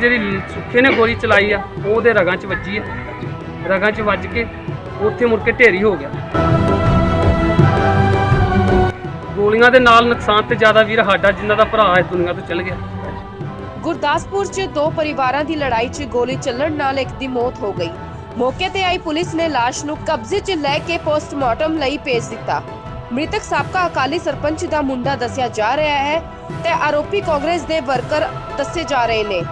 ਜਿਹੜੀ ਸੁੱਖੇ ਨੇ ਗੋਲੀ ਚਲਾਈ ਆ, ਉਹ ਉਹਦੇ ਰਗਾਂ 'ਚ ਵੱਜੀ ਆ। ਰਗਾਂ 'ਚ ਵੱਜ ਕੇ ਉੱਥੇ ਮੁੜ ਕੇ ਢੇਰੀ ਹੋ ਗਿਆ। ਗੋਲੀਆਂ ਦੇ ਨਾਲ ਨੁਕਸਾਨ ਤੇ ਜ਼ਿਆਦਾ ਵੀਰ ਸਾਡਾ, ਜਿਨ੍ਹਾਂ ਦਾ ਭਰਾ ਇਸ ਦੁਨੀਆ ਤੋਂ ਚਲ ਗਿਆ। ਗੁਰਦਾਸਪੁਰ 'ਚ ਦੋ ਪਰਿਵਾਰਾਂ ਦੀ ਲੜਾਈ 'ਚ ਗੋਲੀ ਚੱਲਣ ਨਾਲ ਇੱਕ ਦੀ ਮੌਤ ਹੋ ਗਈ। ਮੌਕੇ ਤੇ ਆਈ ਪੁਲਿਸ ਨੇ ਲਾਸ਼ ਨੂੰ ਕਬਜ਼ੇ 'ਚ ਲੈ ਕੇ ਪੋਸਟਮਾਰਟਮ ਲਈ ਭੇਜ ਦਿੱਤਾ। ਮ੍ਰਿਤਕ ਸਾਬਕਾ ਅਕਾਲੀ ਸਰਪੰਚ ਦਾ ਮੁੰਡਾ ਦੱਸਿਆ ਜਾ ਰਿਹਾ ਹੈ ਤੇ ਆਰੋਪੀ ਕਾਂਗਰਸ ਦੇ ਵਰਕਰ ਦੱਸੇ ਜਾ ਰਹੇ ਨੇ।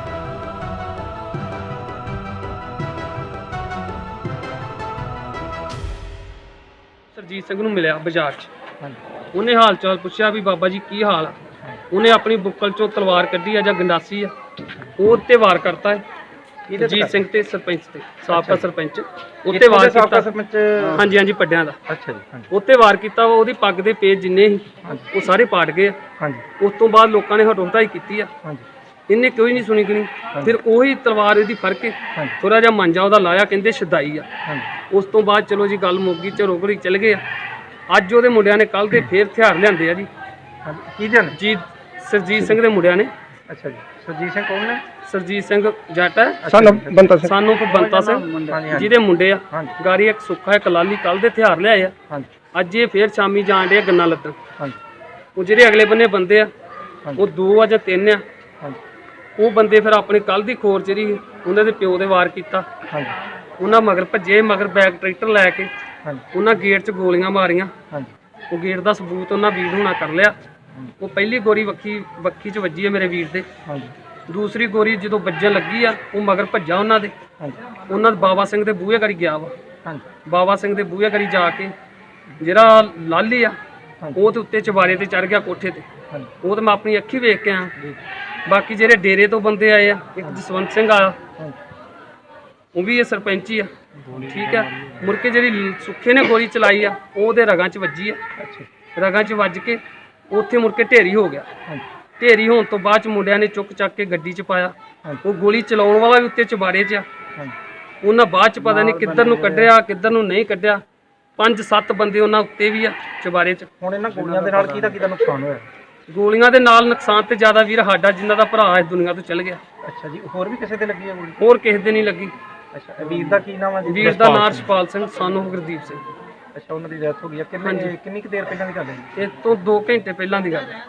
ਸਰਜੀਤ ਸਿੰਘ ਨੂੰ ਮਿਲਿਆ ਬਾਜ਼ਾਰ 'ਚ। ਉਹਨੇ ਹਾਲ ਚਾਲ ਪੁੱਛਿਆ ਵੀ ਬਾਬਾ ਜੀ ਕੀ ਹਾਲ ਆ? ਉਹਨੇ ਆਪਣੀ ਬੁੱਕਲ 'ਚੋਂ ਤਲਵਾਰ ਕੱਢੀ ਆ ਜਾਂ ਗੰਡਾਸੀ ਆ। ਉਹ ਉੱਤੇ ਵਾਰ ਕਰਤਾ ਹੈ। ਜੀਤ ਸਿੰਘ ਤੇ ਸਰਪੰਚ ਤੇ ਸਾਬਕਾ ਸਰਪੰਚ। ਉੱਤੇ ਵਾਰ ਕੀਤਾ। ਸਰਪੰਚ? ਹਾਂਜੀ ਹਾਂਜੀ ਪੱਡਿਆਂ ਦਾ। ਅੱਛਾ ਜੀ ਉੱਤੇ ਵਾਰ ਕੀਤਾ ਵਾ ਉਹਦੀ ਪੱਗ ਦੇ ਪੇਜ ਜਿੰਨੇ ਸੀ ਉਹ ਸਾਰੇ ਪਾਟ ਗਏ। ਹਾਂਜੀ। ਉਸ ਤੋਂ ਬਾਅਦ ਲੋਕਾਂ ਨੇ ਹਟੋਤਾਈ ਕੀਤੀ ਆ। ਹਾਂਜੀ। ਇਹਨੇ ਕੋਈ ਨਹੀਂ ਸੁਣੀ ਗਣੀ। ਫਿਰ ਉਹੀ ਤਲਵਾਰ ਇਹਦੀ ਫੜ ਕੇ ਹਾਂਜੀ। ਥੋੜਾ ਜਿਹਾ ਮਾਂਜਾ ਉਹਦਾ ਲਾਇਆ ਕਹਿੰਦੇ ਸ਼ਦਾਈ ਆ। ਉਸ ਤੋਂ ਬਾਅਦ ਚਲੋ ਜੀ ਗੱਲ ਮੁੱਕ ਗਈ ਚਲੋ ਘੜੀ ਚਲ ਗਏ ਆ। ਅੱਜ ਉਹਦੇ ਮੁੰਡਿਆਂ ਨੇ ਕੱਲ ਦੇ ਫੇਰ ਹਥਿਆਰ ਲਿਆਂਦੇ ਆ ਜੀ। ਕੀ ਜਨ ਜੀ ਸਰਜੀਤ ਸਿੰਘ ਦੇ ਮੁੰਡਿਆਂ ਨੇ। ਅੱਛਾ ਜੀ। ਸਰਜੀਤ ਸਿੰਘ ਕੌਣ ਨੇ? ਸਰਜੀਤ ਸਿੰਘ ਜੱਟ ਹੈ ਸਾਨੂੰ ਬੰਤਾ ਸਾਨੂੰ ਕੋ ਬੰਤਾ ਸਿੰਘ ਜਿਹਦੇ ਮੁੰਡੇ ਆ। ਗਾਰੀ ਇੱਕ ਸੁੱਖਾ ਇੱਕ ਲਾਲੀ ਕੱਲ ਦੇ ਹਥਿਆਰ ਲਿਆਏ ਆ। ਅੱਜ ਇਹ ਫੇਰ ਸ਼ਾਮੀ ਜਾਣ ਡੇ ਗੰਨਾ ਲੱਦਣ। ਹਾਂਜੀ। ਉਹ ਜਿਹੜੇ ਅਗਲੇ ਬੰਨੇ ਬੰਦੇ ਆ। ਉਹ ਦੋ ਆ ਜਾਂ ਤਿੰਨ ਆ। ਹਾਂਜੀ। ਉਹ ਬੰਦੇ ਫਿਰ ਆਪਣੀ ਕੱਲ ਦੀ ਖੋਰ ਜਿਹੜੀ ਉਹਨਾਂ ਦੇ ਪਿਓ ਦੇ ਵਾਰ ਕੀਤਾ। ਹਾਂਜੀ। ਉਹਨਾਂ ਮਗਰ ਭੱਜੇ ਮਗਰ ਬੈਕ ਟਰੈਕਟਰ ਲੈ ਕੇ ਹਾਂਜੀ। ਉਹਨਾਂ ਗੇਟ 'ਚ ਗੋਲੀਆਂ ਮਾਰੀਆਂ। ਹਾਂਜੀ। ਉਹ ਗੇਟ ਦਾ ਸਬੂਤ ਉਹਨਾਂ ਵੀਰ ਹੋਣਾ ਕਰ ਲਿਆ। ਉਹ ਪਹਿਲੀ ਗੋਰੀ ਵੱਖੀ ਵੱਖੀ 'ਚ ਵੱਜੀ ਹੈ ਮੇਰੇ ਵੀਰ ਦੇ। ਹਾਂਜੀ। ਦੂਸਰੀ ਗੋਰੀ ਜਦੋਂ ਵੱਜਣ ਲੱਗੀ ਆ ਉਹ ਮਗਰ ਭੱਜਾ ਉਹਨਾਂ ਦੇ। ਹਾਂਜੀ। ਉਹਨਾਂ ਦੇ ਬਾਬਾ ਸਿੰਘ ਦੇ ਬੂਹੇ ਘਰੀ ਗਿਆ ਵਾ। ਹਾਂਜੀ। ਬਾਬਾ ਸਿੰਘ ਦੇ ਬੂਹੇ ਘਰੀ ਜਾ ਕੇ ਜਿਹੜਾ ਲਾਲੀ ਆ ਉਹ ਤੇ ਉੱਤੇ ਚਵਾਰੇ ਤੇ ਚੜ ਗਿਆ ਕੋਠੇ ਤੇ। ਉਹ ਤੇ ਮੈਂ ਆਪਣੀ ਅੱਖੀ ਵੇਖ ਕੇ ਆ ਬਾਕੀ ਜਿਹੜੇ ਡੇਰੇ ਤੋਂ ਬੰਦੇ ਆਏ ਆ ਇੱਕ ਜਸਵੰਤ ਸਿੰਘ ਆਇਆ ਉਹ ਵੀ ਇਹ ਸਰਪੰਚ ਆ। ਠੀਕ ਆ। ਮੁੜ ਕੇ ਜਿਹੜੀ ਸੁੱਖੇ ਨੇ ਗੋਲੀ ਚਲਾਈ ਆ ਉਹ ਉਹਦੇ ਰਗਾਂ 'ਚ ਵੱਜੀ ਆ। ਰਗਾਂ 'ਚ ਵੱਜ ਕੇ ਉੱਥੇ ਮੁੜ ਕੇ ਢੇਰੀ ਹੋ ਗਿਆ। ਢੇਰੀ ਹੋਣ ਤੋਂ ਬਾਅਦ ਚ ਮੁੰਡਿਆਂ ਨੇ ਚੁੱਕ ਚੱਕ ਕੇ ਗੱਡੀ 'ਚ ਪਾਇਆ। ਉਹ ਗੋਲੀ ਚਲਾਉਣ ਵਾਲਾ ਵੀ ਉੱਤੇ ਚਬਾਰੇ 'ਚ ਆ। ਉਹਨਾਂ ਬਾਅਦ 'ਚ ਪਤਾ ਨਹੀਂ ਕਿੱਧਰ ਨੂੰ ਕੱਢਿਆ ਕਿੱਧਰ ਨੂੰ ਨਹੀਂ ਕੱਢਿਆ। ਪੰਜ ਸੱਤ ਬੰਦੇ ਉਹਨਾਂ ਉੱਤੇ ਵੀ ਆ ਚਬਾਰੇ 'ਚ। ਹੁਣ ਇਹਨਾਂ ਗੋਲੀਆਂ ਦੇ ਨਾਲ ਕਿਹਦਾ ਕਿਹਦਾ ਨੁਕਸਾਨ ਹੋਇਆ? ਗੋਲੀਆਂ ਦੇ ਨਾਲ ਨੁਕਸਾਨ ਤੇ ਜ਼ਿਆਦਾ ਵੀਰ ਸਾਡਾ ਜਿਨ੍ਹਾਂ ਦਾ ਭਰਾ ਇਸ ਦੁਨੀਆ ਤੋਂ ਚਲ ਗਿਆ। ਅੱਛਾ ਜੀ ਹੋਰ ਵੀ ਕਿਸੇ ਤੇ ਲੱਗੀ ਹੈ ਗੋਲੀ ਹੋਰ ਕਿਸੇ ਦੇ ਨਹੀਂ ਲੱਗੀ। ਅੱਛਾ ਇਹ ਵੀਰ ਦਾ ਕੀ ਨਾਮ ਹੈ ਜੀ? ਵੀਰ ਦਾ ਨਾਂ ਰਛਪਾਲ ਸਿੰਘ ਸਾਨੂੰ ਗੁਰਦੀਪ ਸਿੰਘ। ਅੱਛਾ ਉਹਨਾਂ ਦੀ ਡੈਥ ਹੋ ਗਈ ਹੈ ਕਿੰਨੇ ਕਿੰਨੀ ਕੁ ਦੇਰ ਪਹਿਲਾਂ ਦੀ ਗੱਲ ਹੈ ਜੀ? ਇਹ ਤੋਂ 2 ਘੰਟੇ ਪਹਿਲਾਂ ਦੀ ਗੱਲ ਹੈ।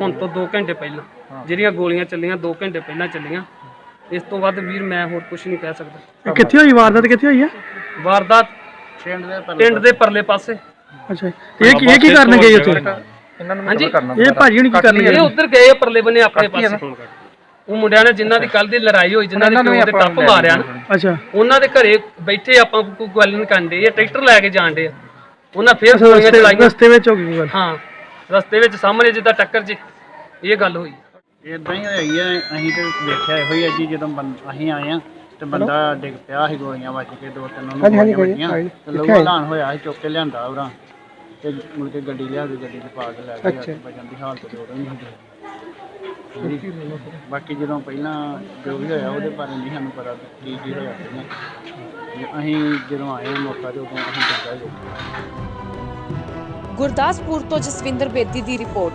ਹੁਣ ਤੋਂ 2 ਘੰਟੇ ਪਹਿਲਾਂ। ਜਿਹੜੀਆਂ ਗੋਲੀਆਂ ਚੱਲੀਆਂ 2 ਘੰਟੇ ਪਹਿਲਾਂ ਚੱਲੀਆਂ। ਇਸ ਤੋਂ ਵੱਧ ਵੀਰ ਮੈਂ ਹੋਰ ਕੁਝ ਨਹੀਂ ਕਹਿ ਸਕਦਾ। ਕਿੱਥੇ ਹੋਈ? ਵਾਰਦਾਤ ਕਿੱਥੇ ਹੋਈ ਹੈ ਵਾਰਦਾਤ ਪਿੰਡ ਦੇ ਪਰਲੇ ਪਾਸੇ। ਅੱਛਾ ਕੀ ਇਹ ਕੀ ਕਰਨ ਗਏ ਉੱਥੇ? ਇਹਨਾਂ ਨੂੰ ਹਾਂਜੀ। ਮੈਂ ਕਰਨਾ ਇਹ ਭਾਜੀ ਹੁਣੀ ਕੀ ਕਰਨ ਇਹ ਗਏ ਉੱਧਰ ਗਏ ਆ ਪਰਲੇ ਬੰਨੇ ਆਪਣੇ ਪਾਸੇ। ਉਹ ਮੁੰਡਿਆਂ ਨੇ ਜਿਨ੍ਹਾਂ ਦੀ ਕੱਲ ਦੀ ਲੜਾਈ ਹੋਈ ਜਿਨ੍ਹਾਂ ਦੇ ਪਿਓ ਦੇ ਟੱਪ ਮਾਰਿਆ। ਨਾ ਅੱਛਾ। ਉਹਨਾਂ ਦੇ ਘਰੇ ਬੈਠੇ ਆਪਾਂ ਕੋਈ ਗੱਲ ਨਹੀਂ ਕਰਦੇ ਆ ਟਰੈਕਟਰ ਲੈ ਕੇ ਜਾਣਦੇ ਆ। ਉਹਨਾਂ ਫੇਰ ਗੋਲੀਆਂ ਰਸਤੇ ਚਲਾਈਆਂ। ਰਸਤੇ ਵਿੱਚ ਹੋ ਗਈ ਗੱਲ। ਹਾਂ ਰਸਤੇ ਵਿੱਚ ਸਾਹਮਣੇ ਜਿੱਦਾਂ ਟੱਕਰ 'ਚ ਇਹ ਗੱਲ ਹੋਈ। ਇਦਾਂ ਹੀ ਹੋਈ ਹੈ ਅਸੀਂ ਤੇ ਦੇਖਿਆ ਇਹੋ ਹੀ ਹੈ ਜੀ ਜਦੋਂ ਬੰ- ਅਸੀਂ ਆਏ ਆ ਤੇ ਬੰਦਾ ਡਿੱਗ ਪਿਆ ਸੀ ਗੋਲੀਆਂ ਵੱਜ ਕੇ ਦੋ ਤਿੰਨ ਉਹਨੂੰ ਗੋਲੀਆਂ ਵੱਜੀਆਂ ਤੇ ਲਹੂ ਹਲਾਨ ਹੋਇਆ ਸੀ ਚੁੱਕ ਕੇ ਲਿਆਂਦਾ ਉਹਦਾ ਤੇ ਮੁੜ ਕੇ ਗੱਡੀ ਲਿਆ ਕੇ ਗੱਡੀ 'ਚ ਪਾ ਕੇ ਲੈ ਗਏ ਬਚਨ ਦੀ ਹਾਲਤ ਤੇ ਉਦੋਂ ਹੀ ਹੁੰਦੀ। ਹਾਂਜੀ। ਬਾਕੀ ਜਦੋਂ ਪਹਿਲਾਂ ਜੋ ਵੀ ਹੋਇਆ ਉਹਦੇ ਬਾਰੇ ਨਹੀਂ ਸਾਨੂੰ ਪਤਾ ਵੀ ਕੀ ਕੀ ਹੋਇਆ ਪਹਿਲਾਂ ਤੇ ਅਸੀਂ ਜਦੋਂ ਆਏ ਮੌਕਾ ਤੇ ਉਦੋਂ ਅਸੀਂ ਹੀ ਗੁਰਦਾਸਪੁਰ ਤੋਂ ਜਸਵਿੰਦਰ ਬੇਦੀ ਦੀ ਰਿਪੋਰਟ।